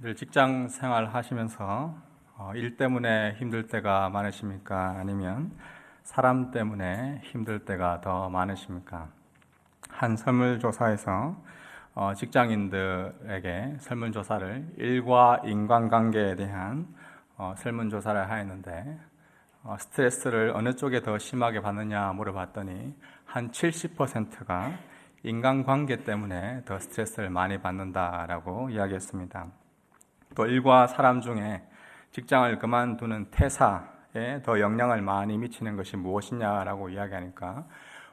늘 직장 생활 하시면서 어, 일 때문에 힘들 때가 많으십니까? 아니면 사람 때문에 힘들 때가 더 많으십니까? 한 설문조사에서 어, 직장인들에게 설문조사를 일과 인간관계에 대한 어, 설문조사를 하였는데 어, 스트레스를 어느 쪽에 더 심하게 받느냐 물어봤더니 한 70%가 인간관계 때문에 더 스트레스를 많이 받는다라고 이야기했습니다. 또 일과 사람 중에 직장을 그만두는 퇴사에 더 영향을 많이 미치는 것이 무엇이냐라고 이야기하니까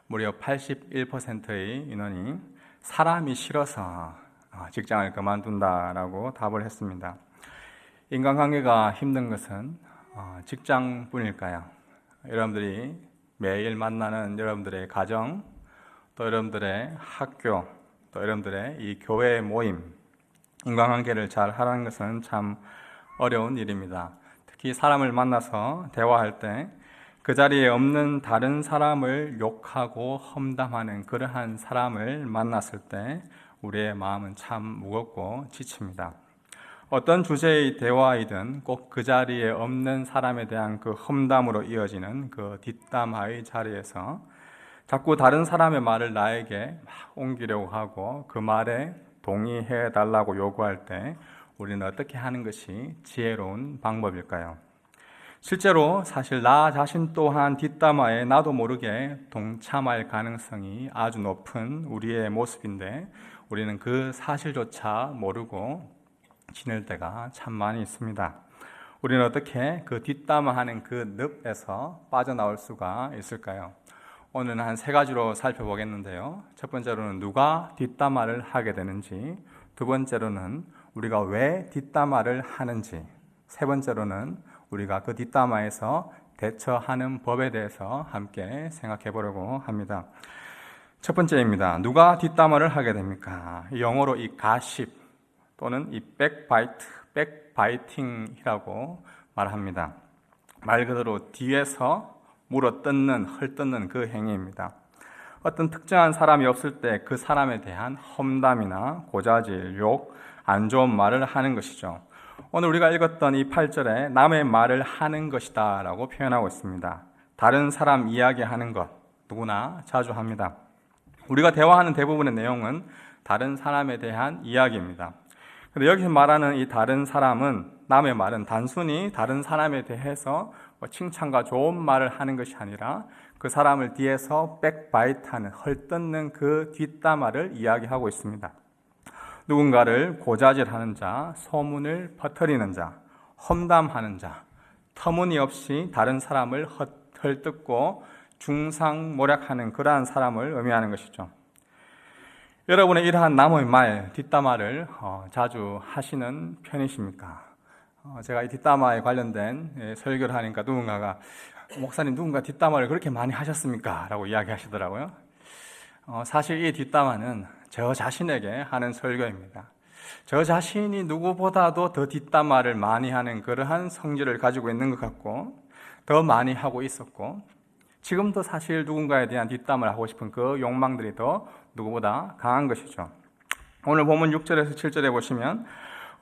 무려 81%의 인원이 사람이 싫어서 어, 직장을 그만둔다라고 답을 했습니다. 인간관계가 힘든 것은 어, 직장뿐일까요? 여러분들이 매일 만나는 여러분들의 가정, 또 여러분들의 학교, 또 여러분들의 이 교회 모임, 인간관계를 잘 하라는 것은 참 어려운 일입니다. 특히 사람을 만나서 대화할 때 그 자리에 없는 다른 사람을 욕하고 험담하는 그러한 사람을 만났을 때 우리의 마음은 참 무겁고 지칩니다. 어떤 주제의 대화이든 꼭 그 자리에 없는 사람에 대한 그 험담으로 이어지는 그 뒷담화의 자리에서 자꾸 다른 사람의 말을 나에게 막 옮기려고 하고 그 말에 동의해 달라고 요구할 때 우리는 어떻게 하는 것이 지혜로운 방법일까요? 실제로 사실 나 자신 또한 뒷담화에 나도 모르게 동참할 가능성이 아주 높은 우리의 모습인데 우리는 그 사실조차 모르고 지낼 때가 참 많이 있습니다. 우리는 어떻게 그 뒷담화하는 그 늪에서 빠져나올 수가 있을까요? 오늘은 한 세 가지로 살펴보겠는데요. 첫 번째로는 누가 뒷담화를 하게 되는지, 두 번째로는 우리가 왜 뒷담화를 하는지, 세 번째로는 우리가 그 뒷담화에서 대처하는 법에 대해서 함께 생각해 보려고 합니다. 첫 번째입니다. 누가 뒷담화를 하게 됩니까? 영어로 이 가십 또는 이 백바이트, 백바이팅이라고 말합니다. 말 그대로 뒤에서 물어 뜯는, 헐뜯는 그 행위입니다. 어떤 특정한 사람이 없을 때 그 사람에 대한 험담이나 고자질, 욕, 안 좋은 말을 하는 것이죠. 오늘 우리가 읽었던 이 8절에 남의 말을 하는 것이다 라고 표현하고 있습니다. 다른 사람 이야기하는 것, 누구나 자주 합니다. 우리가 대화하는 대부분의 내용은 다른 사람에 대한 이야기입니다. 근데 여기서 말하는 이 다른 사람은 남의 말은 단순히 다른 사람에 대해서 뭐 칭찬과 좋은 말을 하는 것이 아니라 그 사람을 뒤에서 백바이트하는 헐뜯는 그 뒷담화를 이야기하고 있습니다. 누군가를 고자질하는 자, 소문을 퍼뜨리는 자, 험담하는 자, 터무니없이 다른 사람을 헐뜯고 중상모략하는 그러한 사람을 의미하는 것이죠. 여러분의 이러한 남의 말, 뒷담화를 어, 자주 하시는 편이십니까? 어, 제가 이 뒷담화에 관련된 예, 설교를 하니까 누군가가 목사님 누군가 뒷담화를 그렇게 많이 하셨습니까? 라고 이야기하시더라고요. 어, 사실 이 뒷담화는 저 자신에게 하는 설교입니다. 저 자신이 누구보다도 더 뒷담화를 많이 하는 그러한 성질을 가지고 있는 것 같고 더 많이 하고 있었고 지금도 사실 누군가에 대한 뒷담을 하고 싶은 그 욕망들이 더 누구보다 강한 것이죠. 오늘 본문 6절에서 7절에 보시면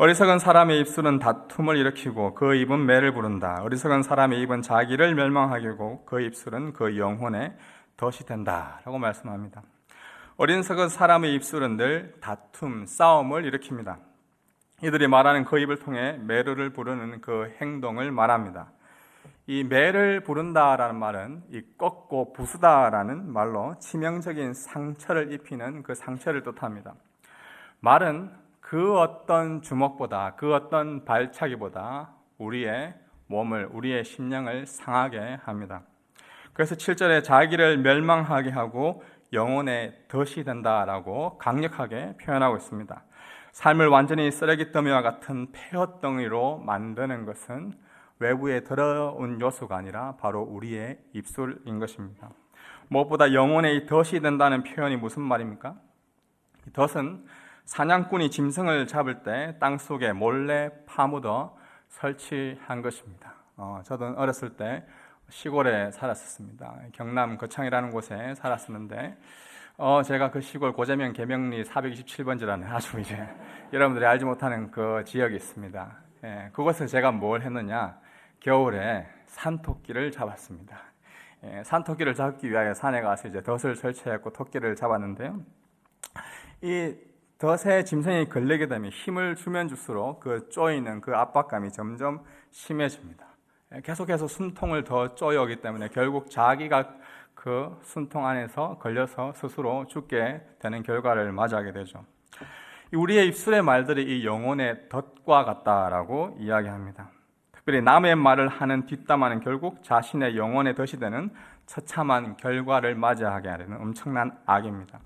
어리석은 사람의 입술은 다툼을 일으키고 그 입은 매를 부른다. 어리석은 사람의 입은 자기를 멸망하기고 그 입술은 그 영혼의 덫이 된다. 라고 말씀합니다. 어린석은 사람의 입술은 늘 다툼, 싸움을 일으킵니다. 이들이 말하는 그 입을 통해 매를 부르는 그 행동을 말합니다. 이 매를 부른다라는 말은 이 꺾고 부수다라는 말로 치명적인 상처를 입히는 그 상처를 뜻합니다. 말은 그 어떤 주먹보다 그 어떤 발차기보다 우리의 몸을 우리의 심령을 상하게 합니다. 그래서 7절에 자기를 멸망하게 하고 영혼의 덫이 된다라고 강력하게 표현하고 있습니다. 삶을 완전히 쓰레기 더미와 같은 폐허 덩이로 만드는 것은 외부에 들어온 요소가 아니라 바로 우리의 입술인 것입니다. 무엇보다 영혼의 덫이 된다는 표현이 무슨 말입니까? 덫은 사냥꾼이 짐승을 잡을 때 땅 속에 몰래 파묻어 설치한 것입니다. 어, 저도 어렸을 때 시골에 살았었습니다. 경남 거창이라는 곳에 살았었는데 어, 제가 그 시골 고재명 계명리 427번지라는 아주 이제 여러분들이 알지 못하는 그 지역이 있습니다. 예, 그곳에 제가 뭘 했느냐? 겨울에 산토끼를 잡았습니다. 예, 산토끼를 잡기 위하여 산에 가서 이제 덫을 설치했고 토끼를 잡았는데요. 이 덫에 짐승이 걸리게 되면 힘을 주면 줄수록 그 쪼이는 그 압박감이 점점 심해집니다. 예, 계속해서 숨통을 더 쪼여오기 때문에 결국 자기가 그 숨통 안에서 걸려서 스스로 죽게 되는 결과를 맞이하게 되죠. 우리의 입술의 말들이 이 영혼의 덫과 같다라고 이야기합니다. 특별히 남의 말을 하는 뒷담화는 결국 자신의 영혼의 덫이 되는 처참한 결과를 맞이하게 되는 엄청난 악입니다.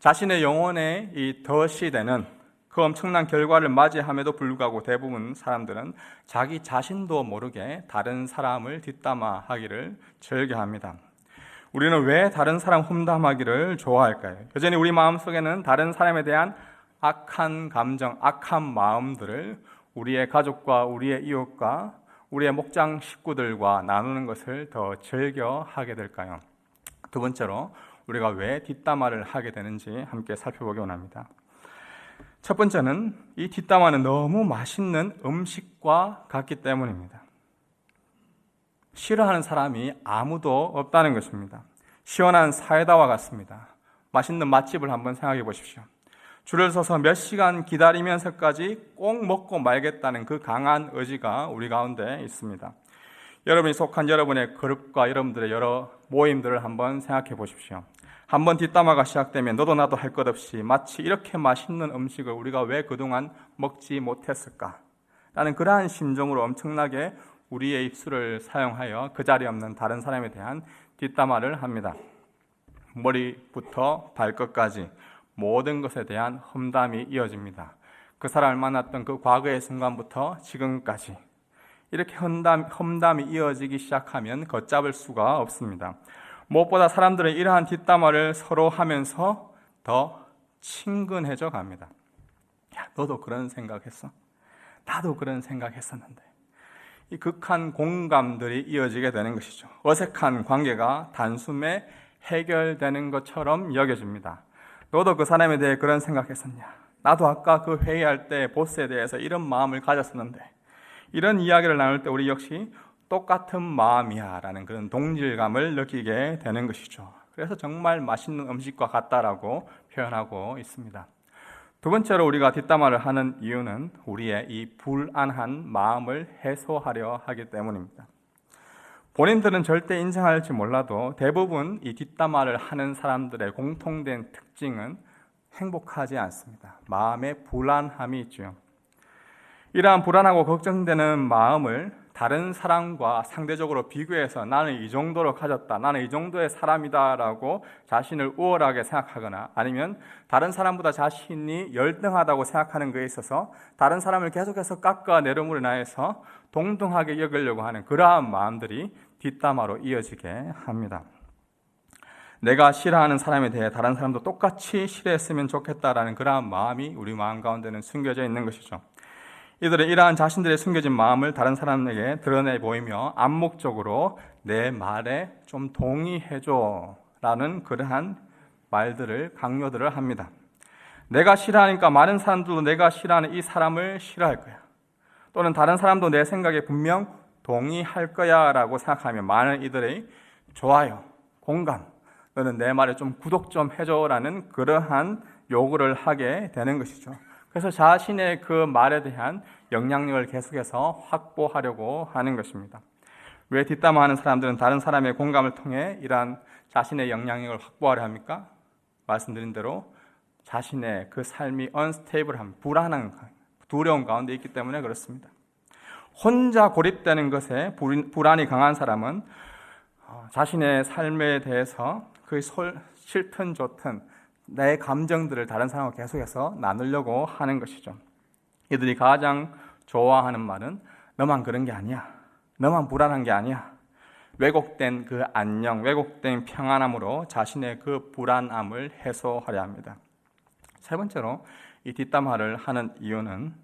자신의 영혼의 이 덫이 되는 그 엄청난 결과를 맞이함에도 불구하고 대부분 사람들은 자기 자신도 모르게 다른 사람을 뒷담화하기를 즐겨합니다. 우리는 왜 다른 사람 험담하기를 좋아할까요? 여전히 우리 마음속에는 다른 사람에 대한 악한 감정, 악한 마음들을 우리의 가족과 우리의 이웃과 우리의 목장 식구들과 나누는 것을 더 즐겨 하게 될까요? 두 번째로 우리가 왜 뒷담화를 하게 되는지 함께 살펴보기 원합니다. 첫 번째는 이 뒷담화는 너무 맛있는 음식과 같기 때문입니다. 싫어하는 사람이 아무도 없다는 것입니다. 시원한 사이다와 같습니다. 맛있는 맛집을 한번 생각해 보십시오. 줄을 서서 몇 시간 기다리면서까지 꼭 먹고 말겠다는 그 강한 의지가 우리 가운데 있습니다. 여러분이 속한 여러분의 그룹과 여러분들의 여러 모임들을 한번 생각해 보십시오. 한 번 뒷담화가 시작되면 너도 나도 할 것 없이 마치 이렇게 맛있는 음식을 우리가 왜 그동안 먹지 못했을까? 라는 그러한 심정으로 엄청나게 우리의 입술을 사용하여 그 자리에 없는 다른 사람에 대한 뒷담화를 합니다. 머리부터 발끝까지 모든 것에 대한 험담이 이어집니다. 그 사람을 만났던 그 과거의 순간부터 지금까지 이렇게 험담, 험담이 이어지기 시작하면 걷잡을 수가 없습니다. 무엇보다 사람들은 이러한 뒷담화를 서로 하면서 더 친근해져 갑니다. 야, 너도 그런 생각했어? 나도 그런 생각했었는데. 이 극한 공감들이 이어지게 되는 것이죠. 어색한 관계가 단숨에 해결되는 것처럼 여겨집니다. 너도 그 사람에 대해 그런 생각했었냐? 나도 아까 그 회의할 때 보스에 대해서 이런 마음을 가졌었는데 이런 이야기를 나눌 때 우리 역시 똑같은 마음이야 라는 그런 동질감을 느끼게 되는 것이죠. 그래서 정말 맛있는 음식과 같다라고 표현하고 있습니다. 두 번째로 우리가 뒷담화를 하는 이유는 우리의 이 불안한 마음을 해소하려 하기 때문입니다. 본인들은 절대 인정할지 몰라도 대부분 이 뒷담화를 하는 사람들의 공통된 특징은 행복하지 않습니다. 마음에 불안함이 있죠. 이러한 불안하고 걱정되는 마음을 다른 사람과 상대적으로 비교해서 나는 이 정도로 가졌다, 나는 이 정도의 사람이다라고 자신을 우월하게 생각하거나 아니면 다른 사람보다 자신이 열등하다고 생각하는 것에 있어서 다른 사람을 계속해서 깎아내름으로 인하여서 동등하게 여기려고 하는 그러한 마음들이 뒷담화로 이어지게 합니다. 내가 싫어하는 사람에 대해 다른 사람도 똑같이 싫어했으면 좋겠다라는 그러한 마음이 우리 마음 가운데는 숨겨져 있는 것이죠. 이들은 이러한 자신들의 숨겨진 마음을 다른 사람에게 드러내 보이며 암묵적으로 내 말에 좀 동의해줘 라는 그러한 말들을 강요들을 합니다. 내가 싫어하니까 많은 사람들도 내가 싫어하는 이 사람을 싫어할 거야. 또는 다른 사람도 내 생각에 분명 동의할 거야 라고 생각하면 많은 이들의 좋아요, 공감, 너는 내 말에 좀 구독 좀 해줘 라는 그러한 요구를 하게 되는 것이죠. 그래서 자신의 그 말에 대한 영향력을 계속해서 확보하려고 하는 것입니다. 왜 뒷담화하는 사람들은 다른 사람의 공감을 통해 이러한 자신의 영향력을 확보하려 합니까? 말씀드린 대로 자신의 그 삶이 언스테이블함, 불안한, 두려운 가운데 있기 때문에 그렇습니다. 혼자 고립되는 것에 불안이 강한 사람은 어, 자신의 삶에 대해서 그 싫든 좋든 내 감정들을 다른 사람과 계속해서 나누려고 하는 것이죠. 이들이 가장 좋아하는 말은 너만 그런 게 아니야. 너만 불안한 게 아니야. 왜곡된 그 안녕, 왜곡된 평안함으로 자신의 그 불안함을 해소하려 합니다. 세 번째로 이 뒷담화를 하는 이유는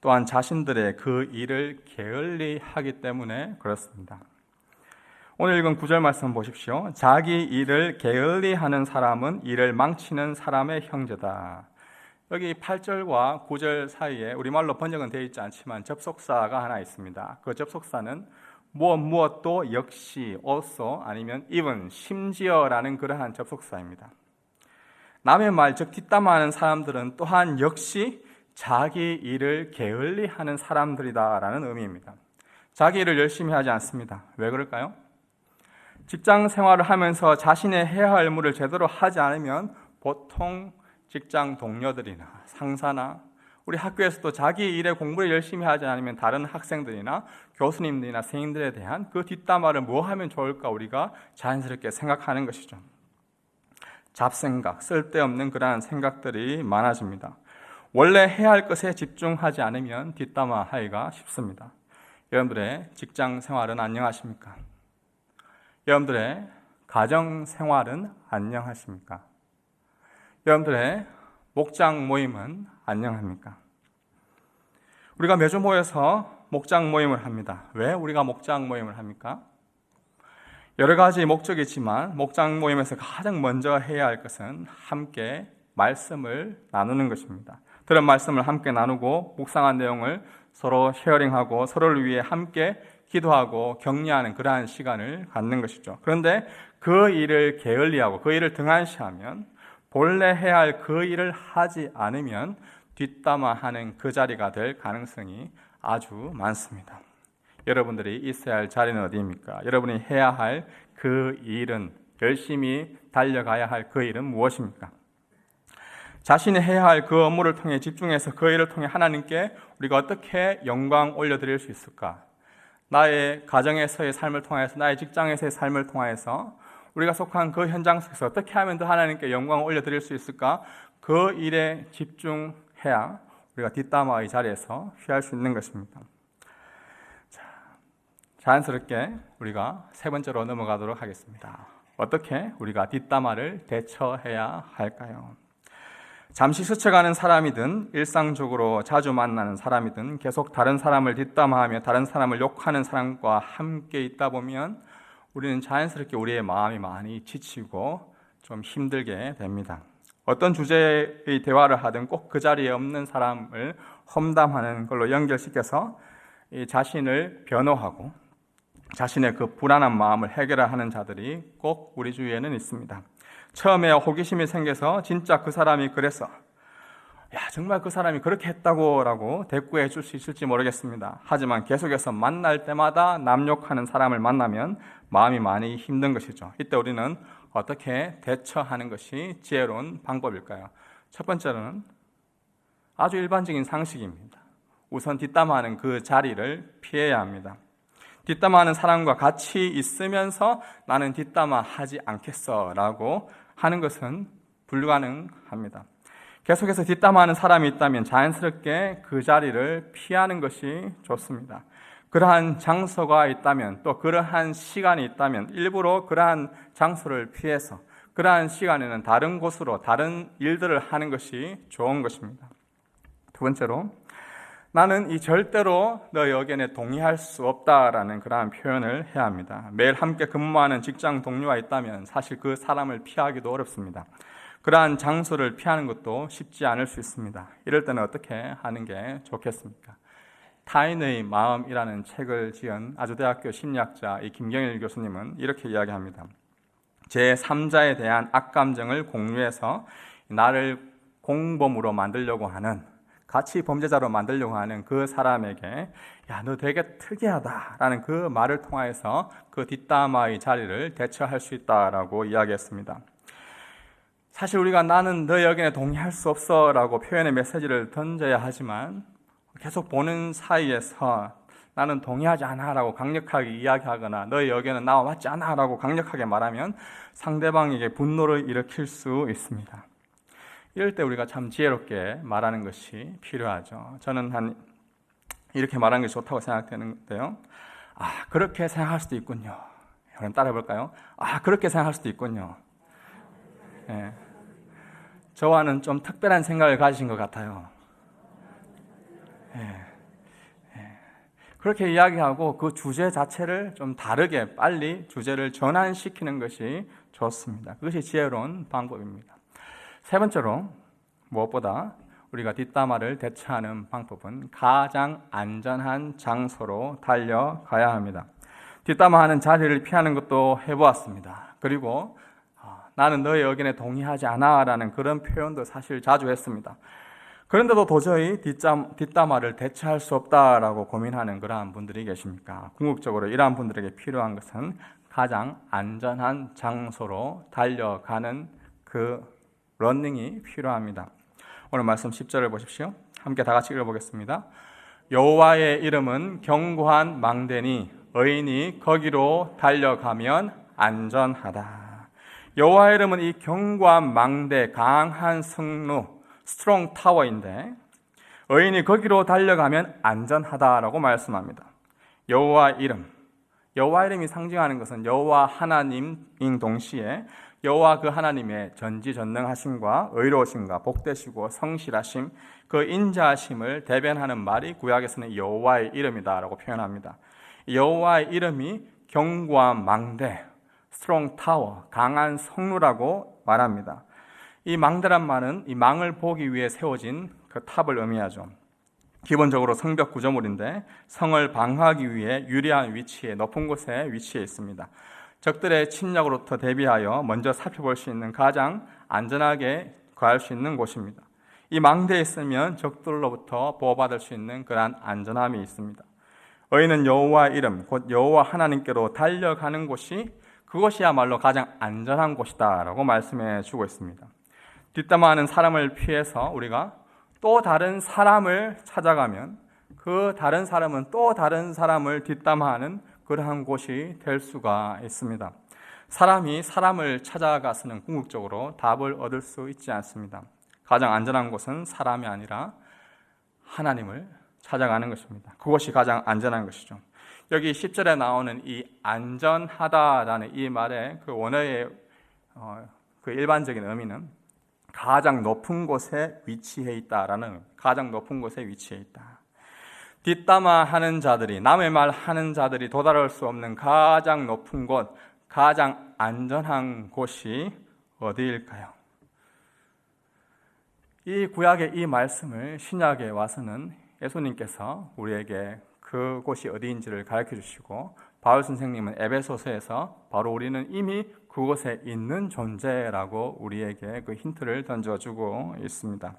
또한 자신들의 그 일을 게을리 하기 때문에 그렇습니다. 오늘 읽은 구절 말씀 보십시오. 자기 일을 게을리 하는 사람은 일을 망치는 사람의 형제다. 여기 8절과 9절 사이에 우리말로 번역은 되어 있지 않지만 접속사가 하나 있습니다. 그 접속사는 무엇 무엇도 역시 also 아니면 even 심지어라는 그러한 접속사입니다. 남의 말, 즉 뒷담화하는 사람들은 또한 역시 자기 일을 게을리 하는 사람들이다라는 의미입니다. 자기 일을 열심히 하지 않습니다. 왜 그럴까요? 직장 생활을 하면서 자신의 해야 할 일을 제대로 하지 않으면 보통 직장 동료들이나 상사나 우리 학교에서도 자기 일에 공부를 열심히 하지 않으면 다른 학생들이나 교수님들이나 선생님들에 대한 그 뒷담화를 뭐 하면 좋을까 우리가 자연스럽게 생각하는 것이죠. 잡생각, 쓸데없는 그러한 생각들이 많아집니다. 원래 해야 할 것에 집중하지 않으면 뒷담화 하기가 쉽습니다. 여러분들의 직장 생활은 안녕하십니까? 여러분들의 가정 생활은 안녕하십니까? 여러분들의 목장 모임은 안녕합니까? 우리가 매주 모여서 목장 모임을 합니다. 왜 우리가 목장 모임을 합니까? 여러 가지 목적이 있지만 목장 모임에서 가장 먼저 해야 할 것은 함께 말씀을 나누는 것입니다. 들은 말씀을 함께 나누고 묵상한 내용을 서로 쉐어링하고 서로를 위해 함께 기도하고 격려하는 그러한 시간을 갖는 것이죠. 그런데 그 일을 게을리하고 그 일을 등한시하면 본래 해야 할 그 일을 하지 않으면 뒷담화하는 그 자리가 될 가능성이 아주 많습니다. 여러분들이 있어야 할 자리는 어디입니까? 여러분이 해야 할 그 일은 열심히 달려가야 할 그 일은 무엇입니까? 자신이 해야 할 그 업무를 통해 집중해서 그 일을 통해 하나님께 우리가 어떻게 영광 올려드릴 수 있을까? 나의 가정에서의 삶을 통해서, 나의 직장에서의 삶을 통해서 우리가 속한 그 현장 속에서 어떻게 하면 더 하나님께 영광을 올려드릴 수 있을까? 그 일에 집중해야 우리가 뒷담화의 자리에서 취할 수 있는 것입니다. 자, 자연스럽게 우리가 세 번째로 넘어가도록 하겠습니다. 어떻게 우리가 뒷담화를 대처해야 할까요? 잠시 스쳐가는 사람이든 일상적으로 자주 만나는 사람이든 계속 다른 사람을 뒷담화하며 다른 사람을 욕하는 사람과 함께 있다 보면 우리는 자연스럽게 우리의 마음이 많이 지치고 좀 힘들게 됩니다. 어떤 주제의 대화를 하든 꼭 그 자리에 없는 사람을 험담하는 걸로 연결시켜서 자신을 변호하고 자신의 그 불안한 마음을 해결하는 자들이 꼭 우리 주위에는 있습니다. 처음에 호기심이 생겨서 진짜 그 사람이 그래서 야 정말 그 사람이 그렇게 했다고라고 대꾸해 줄 수 있을지 모르겠습니다. 하지만 계속해서 만날 때마다 남욕하는 사람을 만나면 마음이 많이 힘든 것이죠. 이때 우리는 어떻게 대처하는 것이 지혜로운 방법일까요? 첫 번째는 아주 일반적인 상식입니다. 우선 뒷담화하는 그 자리를 피해야 합니다. 뒷담화하는 사람과 같이 있으면서 나는 뒷담화 하지 않겠어라고 하는 것은 불가능합니다. 계속해서 뒷담화하는 사람이 있다면 자연스럽게 그 자리를 피하는 것이 좋습니다. 그러한 장소가 있다면 또 그러한 시간이 있다면 일부러 그러한 장소를 피해서 그러한 시간에는 다른 곳으로 다른 일들을 하는 것이 좋은 것입니다. 두 번째로 나는 이 절대로 너희 의견에 동의할 수 없다라는 그러한 표현을 해야 합니다. 매일 함께 근무하는 직장 동료가 있다면 사실 그 사람을 피하기도 어렵습니다. 그러한 장소를 피하는 것도 쉽지 않을 수 있습니다. 이럴 때는 어떻게 하는 게 좋겠습니까? 타인의 마음이라는 책을 지은 아주대학교 심리학자 이 김경일 교수님은 이렇게 이야기합니다. 제 3자에 대한 악감정을 공유해서 나를 공범으로 만들려고 하는 같이 범죄자로 만들려고 하는 그 사람에게 야, 너 되게 특이하다라는 그 말을 통하여서 그 뒷담화의 자리를 대처할 수 있다라고 이야기했습니다. 사실 우리가 나는 너의 의견에 동의할 수 없어라고 표현의 메시지를 던져야 하지만 계속 보는 사이에서 나는 동의하지 않아라고 강력하게 이야기하거나 너의 의견은 나와 맞지 않아라고 강력하게 말하면 상대방에게 분노를 일으킬 수 있습니다. 이럴 때 우리가 참 지혜롭게 말하는 것이 필요하죠. 저는 한 이렇게 말하는 게 좋다고 생각되는데요. 아, 그렇게 생각할 수도 있군요. 여러분 따라 볼까요? 아, 그렇게 생각할 수도 있군요. 예. 저와는 좀 특별한 생각을 가지신 것 같아요. 예. 그렇게 이야기하고 그 주제 자체를 좀 다르게 빨리 주제를 전환시키는 것이 좋습니다. 그것이 지혜로운 방법입니다. 세 번째로 무엇보다 우리가 뒷담화를 대처하는 방법은 가장 안전한 장소로 달려가야 합니다. 뒷담화하는 자리를 피하는 것도 해보았습니다. 그리고 어, 나는 너의 의견에 동의하지 않아 라는 그런 표현도 사실 자주 했습니다. 그런데도 도저히 뒷담, 뒷담화를 대체할 수 없다라고 고민하는 그러한 분들이 계십니까? 궁극적으로 이러한 분들에게 필요한 것은 가장 안전한 장소로 달려가는 그 런닝이 필요합니다. 오늘 말씀 10절을 보십시오. 함께 다 같이 읽어보겠습니다. 여호와의 이름은 견고한 망대니 의인이 거기로 달려가면 안전하다. 여호와의 이름은 이 견고한 망대, 강한 성루, 스트롱 타워인데 의인이 거기로 달려가면 안전하다라고 말씀합니다. 여호와 이름, 여호와 이름이 상징하는 것은 여호와 하나님인 동시에 여호와 그 하나님의 전지전능하심과 의로우심과 복되시고 성실하심, 그 인자하심을 대변하는 말이 구약에서는 여호와의 이름이다라고 표현합니다. 여호와의 이름이 견고한 망대, 스트롱 타워, 강한 성루라고 말합니다. 이 망대란 말은 이 망을 보기 위해 세워진 그 탑을 의미하죠. 기본적으로 성벽 구조물인데 성을 방어하기 위해 유리한 위치에 높은 곳에 위치해 있습니다. 적들의 침략으로부터 대비하여 먼저 살펴볼 수 있는 가장 안전하게 거할 수 있는 곳입니다. 이 망대에 있으면 적들로부터 보호받을 수 있는 그러한 안전함이 있습니다. 의인은 여호와 이름 곧 여호와 하나님께로 달려가는 곳이 그것이야말로 가장 안전한 곳이다라고 말씀해 주고 있습니다. 뒷담화하는 사람을 피해서 우리가 또 다른 사람을 찾아가면 그 다른 사람은 또 다른 사람을 뒷담화하는 그러한 곳이 될 수가 있습니다. 사람이 사람을 찾아가서는 궁극적으로 답을 얻을 수 있지 않습니다. 가장 안전한 곳은 사람이 아니라 하나님을 찾아가는 것입니다. 그것이 가장 안전한 것이죠. 여기 10절에 나오는 이 안전하다라는 이 말의 그 원어의 어, 그 일반적인 의미는 가장 높은 곳에 위치해 있다라는 가장 높은 곳에 위치해 있다. 뒷담화 하는 자들이 남의 말 하는 자들이 도달할 수 없는 가장 높은 곳, 가장 안전한 곳이 어디일까요? 이 구약의 이 말씀을 신약에 와서는 예수님께서 우리에게 그곳이 어디인지를 가르쳐 주시고 바울 선생님은 에베소서에서 바로 우리는 이미 그곳에 있는 존재라고 우리에게 그 힌트를 던져주고 있습니다.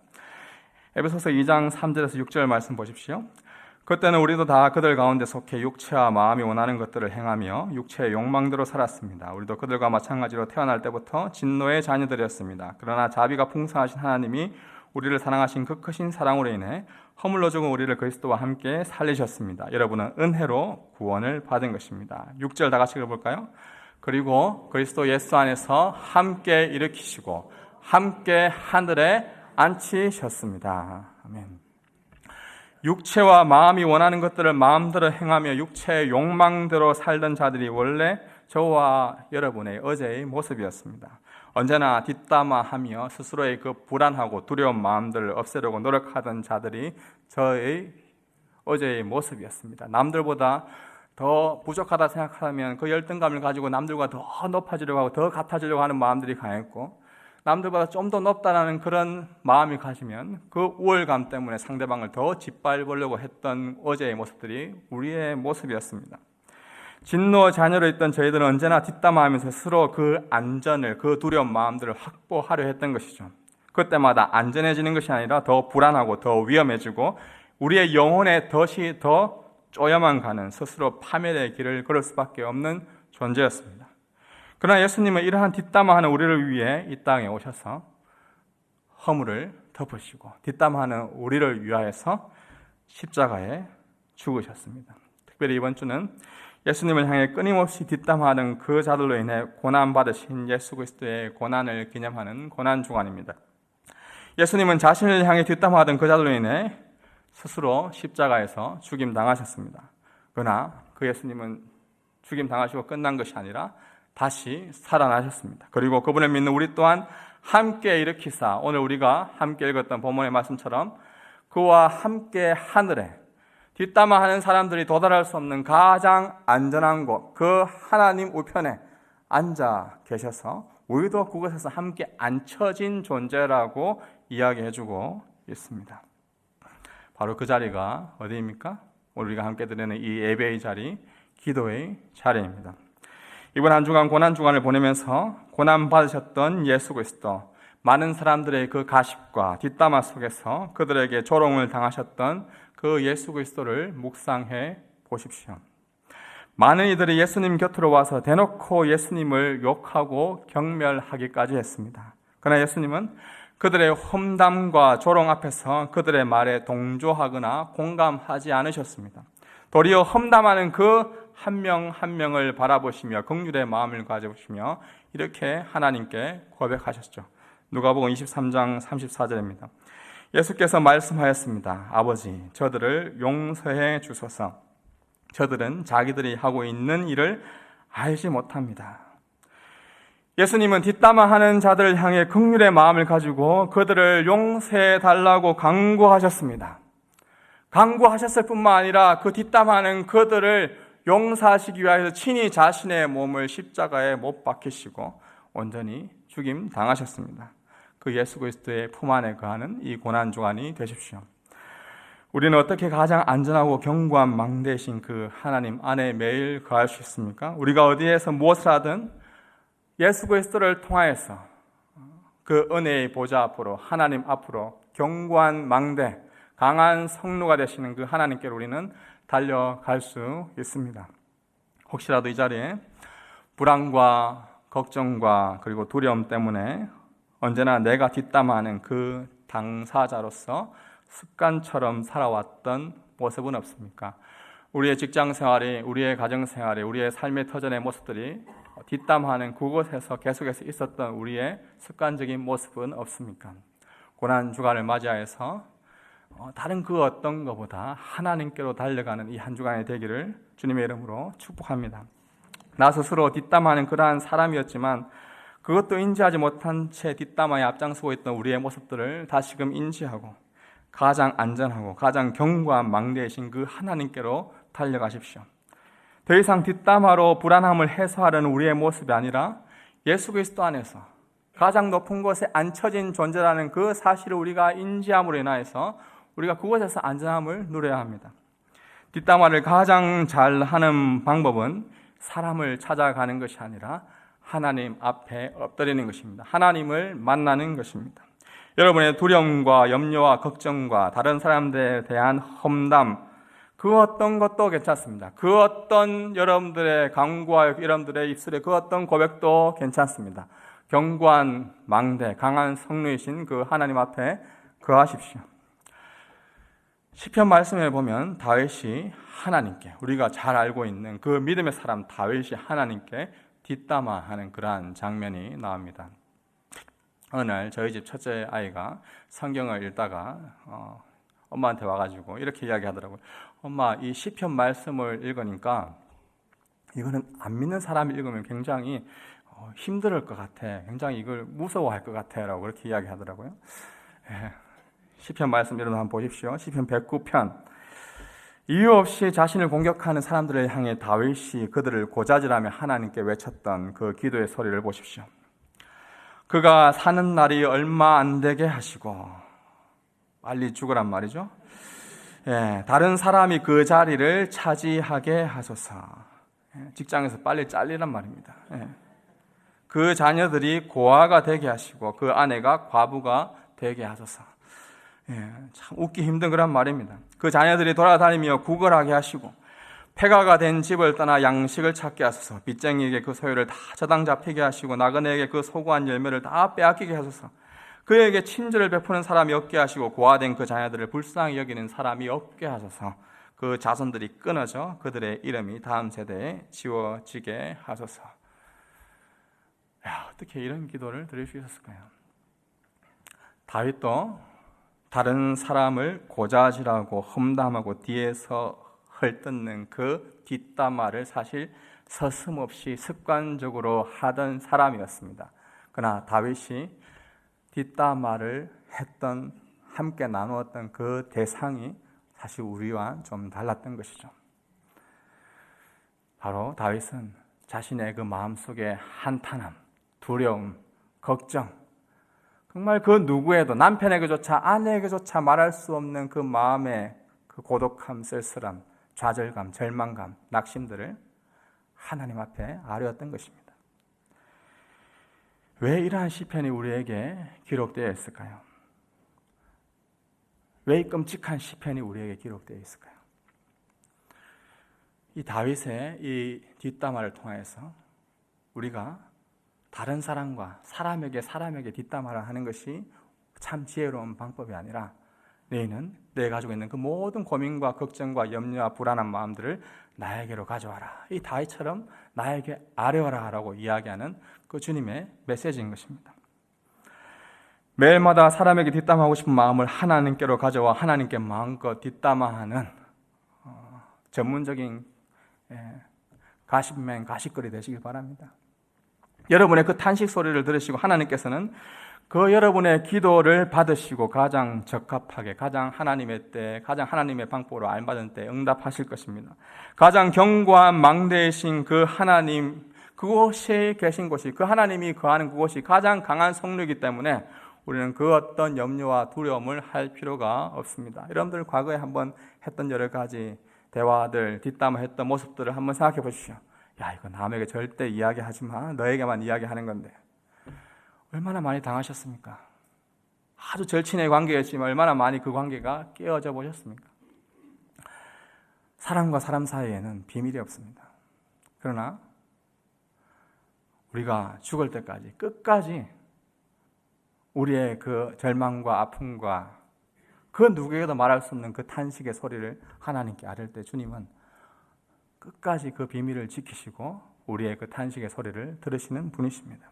에베소서 2장 3절에서 6절 말씀 보십시오. 그때는 우리도 다 그들 가운데 속해 육체와 마음이 원하는 것들을 행하며 육체의 욕망대로 살았습니다. 우리도 그들과 마찬가지로 태어날 때부터 진노의 자녀들이었습니다. 그러나 자비가 풍성하신 하나님이 우리를 사랑하신 그 크신 사랑으로 인해 허물로 죽은 우리를 그리스도와 함께 살리셨습니다. 여러분은 은혜로 구원을 받은 것입니다. 6절 다 같이 읽어볼까요? 그리고 그리스도 예수 안에서 함께 일으키시고 함께 하늘에 앉히셨습니다. 아멘. 육체와 마음이 원하는 것들을 마음대로 행하며 육체의 욕망대로 살던 자들이 원래 저와 여러분의 어제의 모습이었습니다. 언제나 뒷담화하며 스스로의 그 불안하고 두려운 마음들을 없애려고 노력하던 자들이 저의 어제의 모습이었습니다. 남들보다 더 부족하다 생각하면 그 열등감을 가지고 남들과 더 높아지려고 하고 더 같아지려고 하는 마음들이 강했고 남들보다 좀 더 높다라는 그런 마음이 가시면 그 우월감 때문에 상대방을 더 짓밟으려고 했던 어제의 모습들이 우리의 모습이었습니다. 진노 자녀로 있던 저희들은 언제나 뒷담화하면서 스스로 그 안전을 그 두려운 마음들을 확보하려 했던 것이죠. 그때마다 안전해지는 것이 아니라 더 불안하고 더 위험해지고 우리의 영혼의 덫이 더 쪼여만 가는 스스로 파멸의 길을 걸을 수밖에 없는 존재였습니다. 그러나 예수님은 이러한 뒷담화하는 우리를 위해 이 땅에 오셔서 허물을 덮으시고 뒷담화하는 우리를 위하여서 십자가에 죽으셨습니다. 특별히 이번 주는 예수님을 향해 끊임없이 뒷담화하는 그 자들로 인해 고난 받으신 예수 그리스도의 고난을 기념하는 고난 주간입니다. 예수님은 자신을 향해 뒷담화하던 그 자들로 인해 스스로 십자가에서 죽임 당하셨습니다. 그러나 그 예수님은 죽임 당하시고 끝난 것이 아니라 다시 살아나셨습니다. 그리고 그분을 믿는 우리 또한 함께 일으키사 오늘 우리가 함께 읽었던 본문의 말씀처럼 그와 함께 하늘에 뒷담화 하는 사람들이 도달할 수 없는 가장 안전한 곳, 그 하나님 우편에 앉아 계셔서 우리도 그곳에서 함께 앉혀진 존재라고 이야기해주고 있습니다. 바로 그 자리가 어디입니까? 우리가 함께 드리는 이 예배의 자리, 기도의 자리입니다. 이번 한 주간 고난 주간을 보내면서 고난 받으셨던 예수 그리스도, 많은 사람들의 그 가십과 뒷담화 속에서 그들에게 조롱을 당하셨던 그 예수 그리스도를 묵상해 보십시오. 많은 이들이 예수님 곁으로 와서 대놓고 예수님을 욕하고 경멸하기까지 했습니다. 그러나 예수님은 그들의 험담과 조롱 앞에서 그들의 말에 동조하거나 공감하지 않으셨습니다. 도리어 험담하는 그 한명한 명을 바라보시며 긍휼의 마음을 가져보시며 이렇게 하나님께 고백하셨죠. 누가복음 23장 34절입니다. 예수께서 말씀하였습니다. 아버지, 저들을 용서해 주소서. 저들은 자기들이 하고 있는 일을 알지 못합니다. 예수님은 뒷담화하는 자들을 향해 긍휼의 마음을 가지고 그들을 용서해 달라고 강구하셨습니다. 강구하셨을 뿐만 아니라 그 뒷담화하는 그들을 용서하시기 위하여 친히 자신의 몸을 십자가에 못 박히시고 온전히 죽임 당하셨습니다. 그 예수 그리스도의 품 안에 거하는 이 고난 주간이 되십시오. 우리는 어떻게 가장 안전하고 견고한 망대신 그 하나님 안에 매일 거할 수 있습니까? 우리가 어디에서 무엇을 하든 예수 그리스도를 통하여서 그 은혜의 보좌 앞으로 하나님 앞으로 견고한 망대, 강한 성루가 되시는 그 하나님께로 우리는 달려갈 수 있습니다. 혹시라도 이 자리에 불안과 걱정과 그리고 두려움 때문에 언제나 내가 뒷담화하는 그 당사자로서 습관처럼 살아왔던 모습은 없습니까? 우리의 직장 생활이, 우리의 가정 생활이, 우리의 삶의 터전의 모습들이 뒷담화하는 그곳에서 계속해서 있었던 우리의 습관적인 모습은 없습니까? 고난 주간을 맞이하여서 어, 다른 그 어떤 것보다 하나님께로 달려가는 이 한 주간이 되기를 주님의 이름으로 축복합니다. 나 스스로 뒷담하는 그러한 사람이었지만 그것도 인지하지 못한 채 뒷담화에 앞장서고 있던 우리의 모습들을 다시금 인지하고 가장 안전하고 가장 견고한 망대이신 그 하나님께로 달려가십시오. 더 이상 뒷담화로 불안함을 해소하려는 우리의 모습이 아니라 예수 그리스도 안에서 가장 높은 곳에 앉혀진 존재라는 그 사실을 우리가 인지함으로 인하여서 우리가 그곳에서 안전함을 누려야 합니다. 뒷담화를 가장 잘 하는 방법은 사람을 찾아가는 것이 아니라 하나님 앞에 엎드리는 것입니다. 하나님을 만나는 것입니다. 여러분의 두려움과 염려와 걱정과 다른 사람들에 대한 험담, 그 어떤 것도 괜찮습니다. 그 어떤 여러분들의 강구와 여러분들의 입술에 그 어떤 고백도 괜찮습니다. 견고한 망대, 강한 성루이신 그 하나님 앞에 거하십시오. 시편 말씀에 보면 다윗이 하나님께 우리가 잘 알고 있는 그 믿음의 사람 다윗이 하나님께 뒷담화하는 그러한 장면이 나옵니다. 어느 날 저희 집 첫째 아이가 성경을 읽다가 어, 엄마한테 와가지고 이렇게 이야기하더라고요. 엄마 이 시편 말씀을 읽으니까 이거는 안 믿는 사람이 읽으면 굉장히 어, 힘들 것 같아. 굉장히 이걸 무서워할 것 같아라고 그렇게 이야기하더라고요. 예. 시편 말씀 여러분 한번 보십시오. 시편 109편. 이유 없이 자신을 공격하는 사람들을 향해 다윗이 그들을 고자질하며 하나님께 외쳤던 그 기도의 소리를 보십시오. 그가 사는 날이 얼마 안 되게 하시고 빨리 죽으란 말이죠. 예, 다른 사람이 그 자리를 차지하게 하소서. 예, 직장에서 빨리 잘리란 말입니다. 예. 그 자녀들이 고아가 되게 하시고 그 아내가 과부가 되게 하소서. 예, 참 웃기 힘든 그런 말입니다. 그 자녀들이 돌아다니며 구걸하게 하시고 폐가가 된 집을 떠나 양식을 찾게 하소서. 빚쟁이에게 그 소유를 다 저당 잡히게 하시고 나그네에게 그 소구한 열매를 다 빼앗기게 하소서. 그에게 친절을 베푸는 사람이 없게 하시고 고아된 그 자녀들을 불쌍히 여기는 사람이 없게 하소서. 그 자손들이 끊어져 그들의 이름이 다음 세대에 지워지게 하소서. 야, 어떻게 이런 기도를 드릴 수 있었을까요? 다윗도 다른 사람을 고자질하고 험담하고 뒤에서 헐뜯는 그 뒷담화를 사실 서슴없이 습관적으로 하던 사람이었습니다. 그러나 다윗이 뒷담화를 했던 함께 나누었던 그 대상이 사실 우리와 좀 달랐던 것이죠. 바로 다윗은 자신의 그 마음속에 한탄함, 두려움, 걱정, 정말 그 누구에도 남편에게조차 아내에게조차 말할 수 없는 그 마음의 그 고독함, 쓸쓸함, 좌절감, 절망감, 낙심들을 하나님 앞에 아뢰었던 것입니다. 왜 이러한 시편이 우리에게 기록되어 있을까요? 왜 이 끔찍한 시편이 우리에게 기록되어 있을까요? 이 다윗의 이 뒷담화를 통해서 우리가 다른 사람과 사람에게 사람에게 뒷담화를 하는 것이 참 지혜로운 방법이 아니라 너희는 내가 가지고 있는 그 모든 고민과 걱정과 염려와 불안한 마음들을 나에게로 가져와라. 이 다윗처럼 나에게 아뢰어라라고 이야기하는 그 주님의 메시지인 것입니다. 매일마다 사람에게 뒷담하고 싶은 마음을 하나님께로 가져와 하나님께 마음껏 뒷담화하는 어, 전문적인 예, 가십맨 가십거리 되시길 바랍니다. 여러분의 그 탄식 소리를 들으시고 하나님께서는 그 여러분의 기도를 받으시고 가장 적합하게 가장 하나님의 때 가장 하나님의 방법으로 알맞은 때 응답하실 것입니다. 가장 견고한 망대이신 그 하나님 그곳에 계신 곳이 그 하나님이 거하는 그곳이 가장 강한 성류이기 때문에 우리는 그 어떤 염려와 두려움을 할 필요가 없습니다. 여러분들 과거에 한번 했던 여러 가지 대화들 뒷담화했던 모습들을 한번 생각해 보십시오. 야 이거 남에게 절대 이야기하지 마. 너에게만 이야기하는 건데. 얼마나 많이 당하셨습니까? 아주 절친의 관계였지만 얼마나 많이 그 관계가 깨어져 보셨습니까? 사람과 사람 사이에는 비밀이 없습니다. 그러나 우리가 죽을 때까지 끝까지 우리의 그 절망과 아픔과 그 누구에게도 말할 수 없는 그 탄식의 소리를 하나님께 아릴 때 주님은 끝까지 그 비밀을 지키시고 우리의 그 탄식의 소리를 들으시는 분이십니다.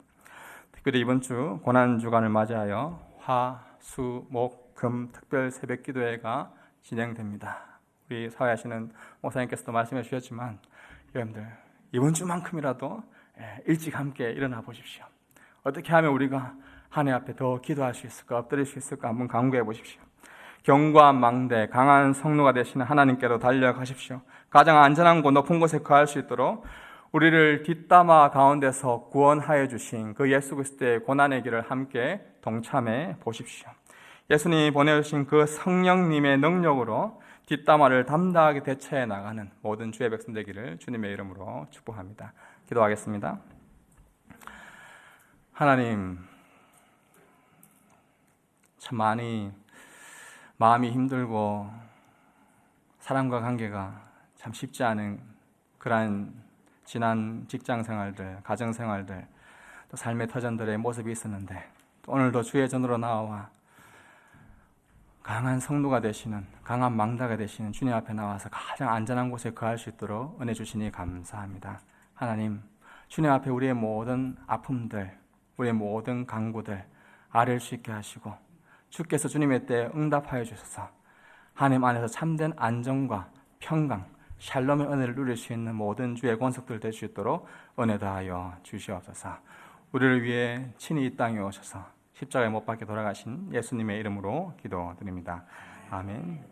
특별히 이번 주 고난 주간을 맞이하여 화, 수, 목, 금 특별 새벽 기도회가 진행됩니다. 우리 사회하시는 목사님께서도 말씀해 주셨지만 여러분들 이번 주만큼이라도 예, 일찍 함께 일어나 보십시오. 어떻게 하면 우리가 하나님 앞에 더 기도할 수 있을까 엎드릴 수 있을까 한번 강구해 보십시오. 경과 망대 강한 성로가 되시는 하나님께로 달려가십시오. 가장 안전한 곳 높은 곳에 거할 수 있도록 우리를 뒷담화 가운데서 구원하여 주신 그 예수 그리스도의 고난의 길을 함께 동참해 보십시오. 예수님이 보내주신 그 성령님의 능력으로 뒷담화를 담대하게 대처해 나가는 모든 주의 백성 되기를 주님의 이름으로 축복합니다. 기도하겠습니다. 하나님, 참 많이 마음이 힘들고 사람과 관계가 참 쉽지 않은 그러한 지난 직장 생활들, 가정 생활들, 또 삶의 터전들의 모습이 있었는데 오늘도 주의 전으로 나와 강한 성도가 되시는 강한 망다가 되시는 주님 앞에 나와서 가장 안전한 곳에 거할 수 있도록 은혜 주시니 감사합니다. 하나님, 주님 앞에 우리의 모든 아픔들, 우리의 모든 강구들 아랠 수 있게 하시고 주께서 주님의 때에 응답하여 주셔서 하나님 안에서 참된 안정과 평강, 샬롬의 은혜를 누릴 수 있는 모든 주의 권속들 될 수 있도록 은혜 다하여 주시옵소서. 우리를 위해 친히 이 땅에 오셔서 십자가에 못 박혀 돌아가신 예수님의 이름으로 기도드립니다. 아멘.